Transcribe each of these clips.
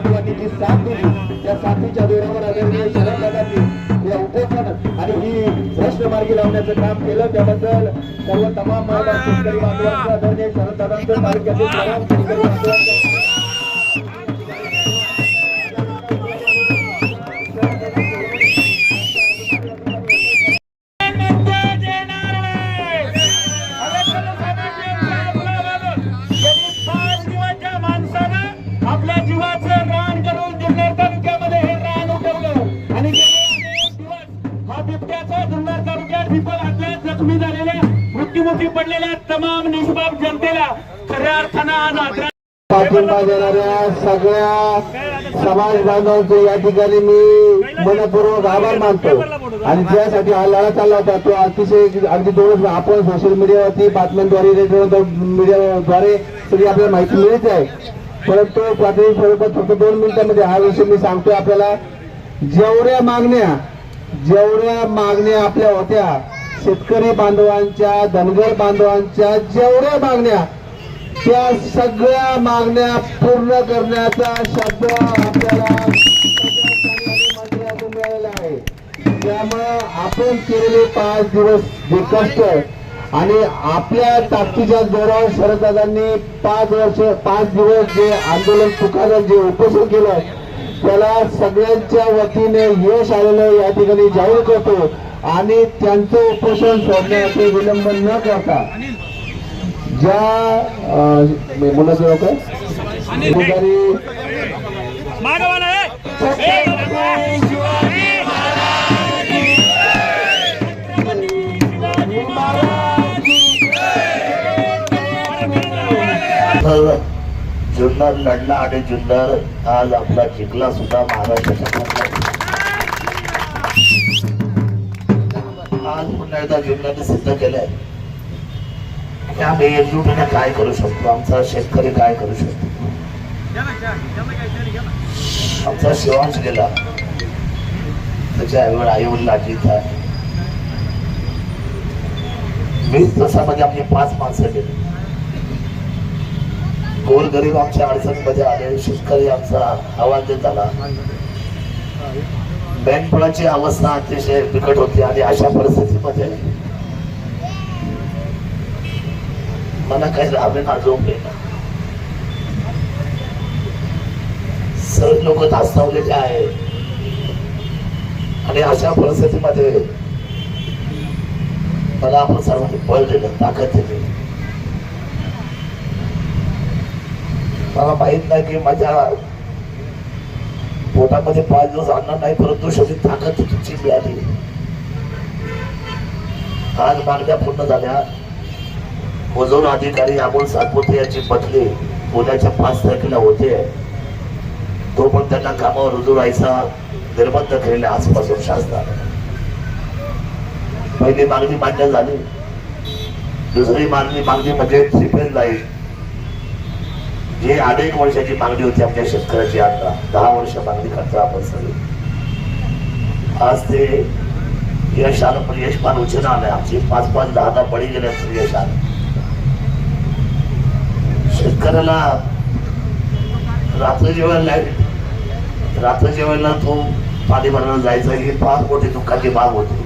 बांधवांनी जी साथ दिली. त्या साथीच्या दोऱ्यावर आदरणीय शरद दादांनी या उपोषण आणि ही भ्रष्ट मार्गी लावण्याचं काम केलं. त्याबद्दल सर्व तमाम महिला शेतकरी बांधवांचं आदरणीय शरद दादांचं तालुक्यातील तमाम शेतकरी बांधवांचं पडलेल्या तमाम निष्पाप जनतेला खऱ्या अर्थानं आज पाठिंबा देणाऱ्या सगळ्या समाज बांधवांचे या ठिकाणी मी मनपूर्वक आभार मानतो. आणि ज्यासाठी हा लढा चालला होता तो अतिशय अगदी दोन आपण सोशल मीडियावरती बातम्यांद्वारे रेडिओ मीडियाद्वारे सगळी आपल्याला माहिती मिळत आहे. परंतु प्राथमिक स्वरूपात फक्त दोन मिनिटांमध्ये हा विषय मी सांगतोय आपल्याला. जेवढ्या मागण्या जेवढ्या मागण्या आपल्या होत्या शेतकरी बांधवांच्या धनगर बांधवांच्या जेवढ्या मागण्या त्या सगळ्या मागण्या पूर्ण करण्याचा शब्द आपल्याला मिळालेला आहे त्यामुळं आपण केलेले पाच दिवस जे कष्ट आणि आपल्या ताकदीच्या जोरावर शरददादांनी पाच वर्ष पाच दिवस जे आंदोलन पुकारलं जे उपोषण केलं त्याला सगळ्यांच्या वतीने यश आलेलं या ठिकाणी जाहीर करतो. आणि त्यांचं उपोषण सोडण्याचे विलंब न करता ज्या मुलाचं तर जुन्नर लढला आणि जुन्नर आज आपला जिंकला सुद्धा महाराष्ट्राच्या आज पुन्हा सिद्ध केलंय. की आम्ही एकजुटीने काय करू शकतो? आमचा शेतकरी काय करू शकतो? आमचा शिवांश गेला. त्याच्या ऐवळ आई वडील अजित आहे. वीस तासामध्ये म्हणजे आमची पाच माणसं गेली. गोर गरीब आमच्या अडचणीमध्ये आले. शेतकरी आमचा आवाज देत आला बँकफळाची अवस्था अतिशय बिकट होती आणि अशा परिस्थितीमध्ये मला काही राबे ना झोप सर्व लोक धास्तावलेले आहे आणि अशा परिस्थितीमध्ये मला आपण सर्वांनी बळ दिलं ताकद दिली. मला माहीत नाही की माझ्या पोटामध्ये पाच दिवस अन्न नाही परंतु शेवटी ताकद तुमची मिळाली. आज मागण्या पूर्ण झाल्या. मजूर अधिकारी अमोल सातपुते यांची बदली पुण्याच्या पाच तारखेला होते. तो पण त्यांना कामावर रुजू राहायचा निर्बंध केलेला आजपासून शासनाने. पहिली मागणी मान्य झाली. दुसरी मागणी मागणी म्हणजे त्रिपेल लाइट जी अनेक वर्षाची मागणी होती आमच्या शेतकऱ्याची आता दहा वर्ष मागणी करतो आपण सगळे. आज ते यश आलं पण यश पान उशीर आलंय आमची. पाच पाच दहा दहा बळी गेले असतील यश आलं. शेतकऱ्याला रात्र जेवायला रात्र जेवायला तो पाणी भरायला जायचा ही फार मोठी दुःखाची बाब होती.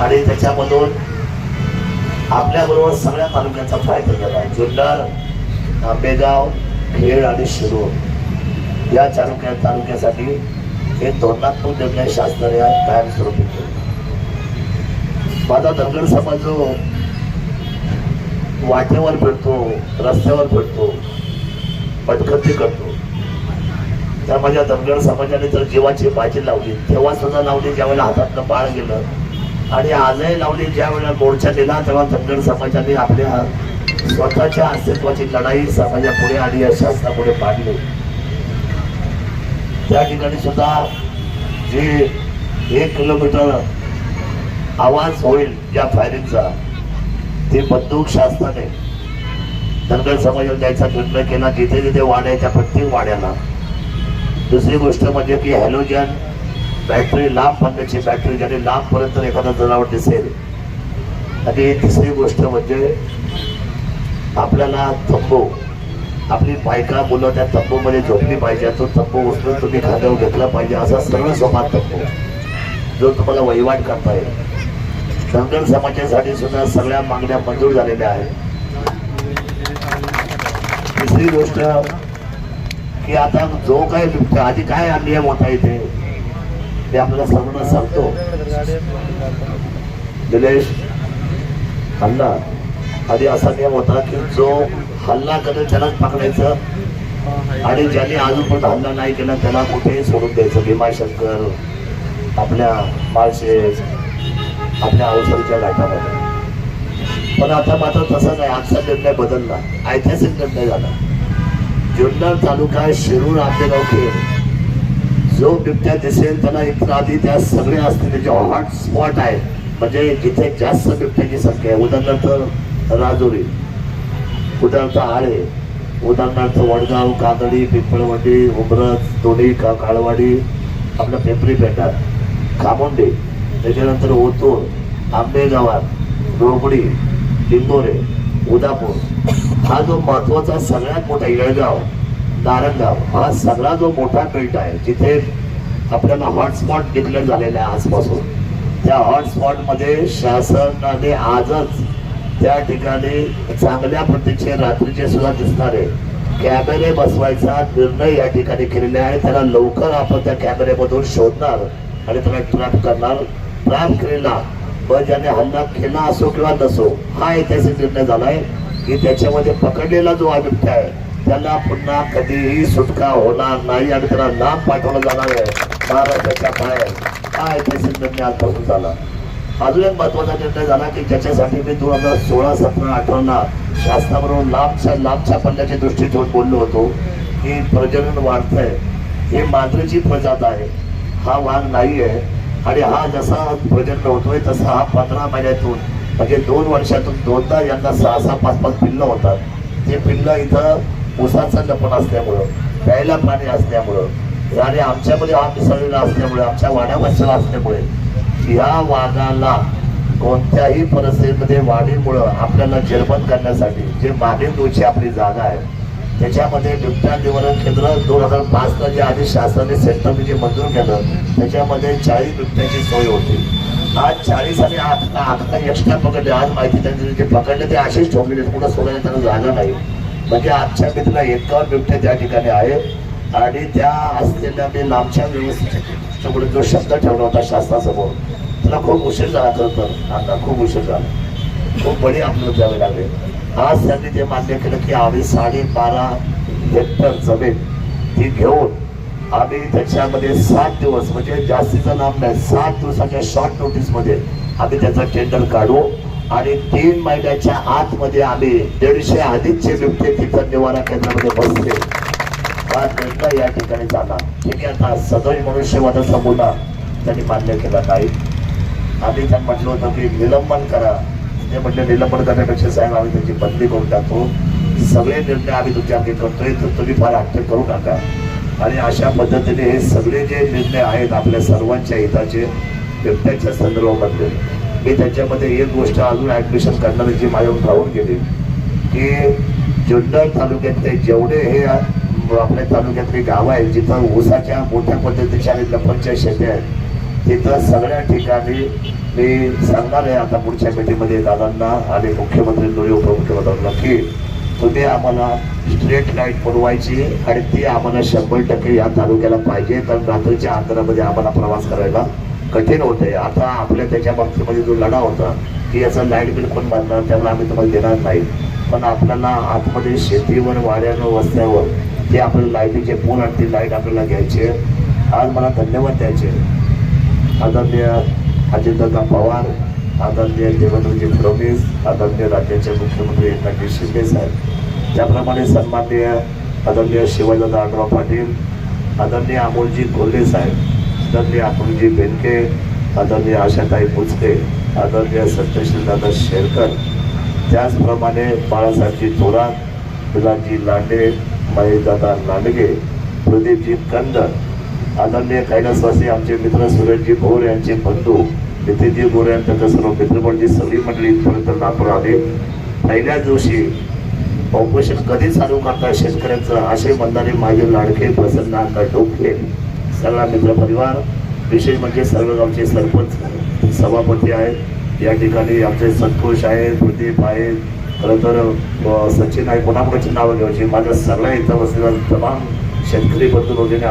आणि त्याच्यामधून आपल्याबरोबर सगळ्या तालुक्यांचा फायदा झाला. जुन्नर आंबेगाव खेड आणि शिरूर या चालुक्या तालुक्यासाठी हे धोरणात्मक निर्णय शासनाने आज कायमस्वरूपी केले. माझा धनगर समाज जो वाटेवर फिरतो रस्त्यावर फिरतो पटकथी करतो त्या माझ्या धनगर समाजाने जर जीवाची बाजी लावली तेव्हा सुद्धा लावली ज्यावेळेला हातातनं बाळ गेलं आणि आजही लावली ज्या वेळेला मोर्चा दिला तेव्हा धनगर समाजाने आपल्या स्वतःच्या अस्तित्वाची लढाई समाजापुढे आणि या शासनापुढे मांडली त्या ठिकाणी सुद्धा जे एक किलोमीटर आवाज होईल या फायरिंगचा ते बंदूक शासनाने धनगर समाजाला द्यायचा निर्णय केला. जिथे जिथे वाड्या त्या प्रत्येक वाड्याला. दुसरी गोष्ट म्हणजे की हॅलोजन बॅटरी लांब पडण्याची बॅटरी ज्याने लांबपर्यंत एखादा जनावर दिसेल. आणि तिसरी गोष्ट म्हणजे आपल्याला तंबू आपली बायका मुलं त्या तंबूमध्ये झोपली पाहिजे. तो तंबू उचलून तुम्ही खाद्यावर घेतला पाहिजे. असा सरळ सोपान तंबू जो तुम्हाला वहिवाट करता येईल. धनगर समाजासाठी सुद्धा सगळ्या मागण्या मंजूर झालेल्या आहेत. तिसरी गोष्ट की आता जो काही आधी काय नियम होता इथे ते आपल्याला सर्वांना सांगतो. निलेश हल्ला आधी असा नियम होता की जो हल्ला करेल त्यालाच पकडायचं. आणि ज्याने अजूनपर्यंत हल्ला नाही केला त्याला कुठेही सोडून द्यायचं. भीमाशंकर आपल्या माळशेज आपल्या औषधीच्या घाटामध्ये. पण आता मात्र तसा नाही. आजचा निर्णय बदलला. ऐतिहासिक निर्णय झाला. जुन्नर तालुका शिरूर आंबेगाव खेड. जो बिबट्या दिसेल त्याला इतर आधी त्या सगळे असतील जे हॉट स्पॉट आहे म्हणजे जिथे जास्त बिबट्याची संख्या आहे. उदाहरणार्थ राजुरी. उदाहरणार्थ आळे उदाहरणार्थ वडगाव कादडी पिंपळवंडी उमरस दोन्ही का काळवाडी आपल्या पिंपरी पेटात खामोंडे. त्याच्यानंतर ओतूर आंबेगावात रोबडी लिंबोरे उदापूर. हा जो महत्त्वाचा सगळ्यात मोठा येळगाव नारंगाव हा सगळा जो मोठा बेल्ट आहे जिथे आपल्याला हॉटस्पॉट डिक्लेअर झालेला आहे आजपासून. त्या हॉटस्पॉटमध्ये शासनाने आजच त्या ठिकाणी चांगल्या प्रतीचे रात्रीचे सुद्धा दिसणारे कॅमेरे बसवायचा निर्णय या ठिकाणी केलेला आहे. त्याला लवकर आपण त्या कॅमेऱ्यामधून शोधणार आणि त्याला ट्रॅप करणार. ट्रॅप केलेला. व ज्याने हल्ला केला असो किंवा नसो हा ऐतिहासिक निर्णय झालाय की त्याच्यामध्ये पकडलेला जो बिबट्या आहे त्याला पुन्हा कधीही सुटका होणार नाही आणि त्याला लांब पाठवलं जाणार आहे. महाराष्ट्राच्या बाहेर. हा ऐतिहासिक निर्णय आजपासून झाला. अजून एक महत्त्वाचा निर्णय झाला की ज्याच्यासाठी मी दोन हजार सोळा सतरा अठराला शासनाबरोबर लांबच्या लांबच्या पल्ल्याच्या दृष्टीतून बोललो होतो की प्रजनन वाढतंय ही मांजरीची प्रजात आहे. हा वाघ नाही आहे आणि हा जसा प्रजनन होतोय तसा हा पंधरा महिन्यातून म्हणजे दोन वर्षातून दोनदा यांना सहा सहा पाच पाच पिल्लं होतात. ते पिल्लं इथं उसाचं लपण असल्यामुळं प्यायला पाणी असल्यामुळं आणि आमच्यामध्ये हा मिसळलेला असल्यामुळे आमच्या वाड्यामध्ये असल्यामुळे या वाघाला कोणत्याही परिस्थितीमध्ये वाढीमुळं आपल्याला जेरबंद करण्यासाठी जे मागील आपली जागा आहे त्याच्यामध्ये बिबट्या निवारण केंद्र दोन हजार पाचला जे आधी शासनाने सेंटरने जे मंजूर केलं त्याच्यामध्ये चाळीस बिबट्याची सोय होती. आज चाळीस आणि आठ आठ एक्स्ट्रा पकडले. आज माहिती त्यांनी जे पकडले ते असेच ठोकले कुठं सोडायला त्यांना जागा नाही. म्हणजे आजच्या मित्र एकावर बिबट्या त्या ठिकाणी आहे आणि त्या असलेल्या मी लांबच्या व्यवस्थेच्या जो शब्द ठेवला होता शासनासमोर त्याला खूप उशीर झाला खरं तर. आता खूप उशीर झाला. खूप बळी आपल्याला द्यावे लागले. आज त्यांनी ते मान्य केलं की आम्ही साडेबारा हेक्टर जमीन ती घेऊन आम्ही त्याच्यामध्ये सात दिवस म्हणजे जास्तीचं लांब नाही सात दिवसाच्या शॉर्ट नोटीसमध्ये आम्ही त्याचा टेंडर काढू आणि तीन महिन्याच्या आतमध्ये आम्ही दीडशे आधीचे बिबटे तिथं निवारा केंद्रामध्ये बसले. या ठिकाणी जाणार. ठीक आहे आता सदैव मनुष्यवादाचा मुद्दा त्यांनी मान्य केला नाही. आम्ही त्यांना म्हटलं होतं की निलंबन करा. ते म्हटले निलंबन करण्यापेक्षा साहेब आम्ही त्यांची बदली करून टाकतो. सगळे निर्णय आम्ही तुमच्या करतोय तर तुम्ही फार हट्ट करू नका. आणि अशा पद्धतीने हे सगळे जे निर्णय आहेत आपल्या सर्वांच्या हिताचे बिबट्याच्या संदर्भामधले मी त्याच्यामध्ये एक गोष्ट अजून ऍडमिशन करणारी जी माझ्यावर राहून गेली की जुन्नर तालुक्यातले जेवढे हे आपल्या तालुक्यातली गावं आहेत जिथं ऊसाच्या मोठ्या पद्धतीच्या आणि लपणच्या शेती आहेत तिथं सगळ्या ठिकाणी मी सांगणार आहे आता पुढच्या मीटिंगमध्ये दादांना आणि मुख्यमंत्र्यांनी उपमुख्यमंत्र्यांना की तुम्ही आम्हाला स्ट्रीट लाइट पुरवायची आणि ती आम्हाला शंभर टक्के या तालुक्याला पाहिजे. कारण रात्रीच्या अंतरामध्ये आम्हाला प्रवास करायला कठीण होते. आता आपल्या त्याच्या बाबतीमध्ये जो लढा होता की याचं लाइट बिल कोण बांधणार त्याला आम्ही तुम्हाला देणार नाही. पण आपल्याला आतमध्ये शेतीवर वाड्यावर वस्त्यावर ते आपल्याला लाईटीचे पूल आणि ती लाइट आपल्याला घ्यायचे. आज मला धन्यवाद द्यायचे. आदरणीय अजितदादा पवार आदरणीय देवेंद्रजी फडणवीस आदरणीय राज्याचे मुख्यमंत्री एकनाथजी शिंदे साहेब. त्याप्रमाणे सन्माननीय आदरणीय शिवाजीदादा आढराव पाटील आदरणीय अमोलजी कोल्हे साहेब आदरणीय अतुलजी बेनके आदरणीय आशाताई बुचके आदरणीय सत्यशीलदादा शेरकर त्याचप्रमाणे बाळासाहेबजी थोरात विलासजी लांडे महेशदादा लांडगे प्रदीपजी कंदर आदरणीय कैलासवासी आमचे मित्र सुरजजी भोर यांचे बंधू नितीनजी भोर यांच्या सर्व मित्रमंडळी सगळी मंडळी इथपर्यंत नागपूर आले. पहिल्याच दिवशी ऑपरेशन कधी चालू करता शेतकऱ्यांचं असे म्हणणारे माझे लाडके प्रसन्न अण्णा डोके सगळा मित्र परिवार विशेष म्हणजे सर्व गावचे सरपंच सभापती आहेत. या ठिकाणी आमचे संतोष आहेत प्रदीप आहेत. खरं तर सचिन आहे कोणाकोणाची नावं घ्यायची? माझ्या सगळ्या इथं बसलेल्या तमाम शेतकरी बंधू वगैरे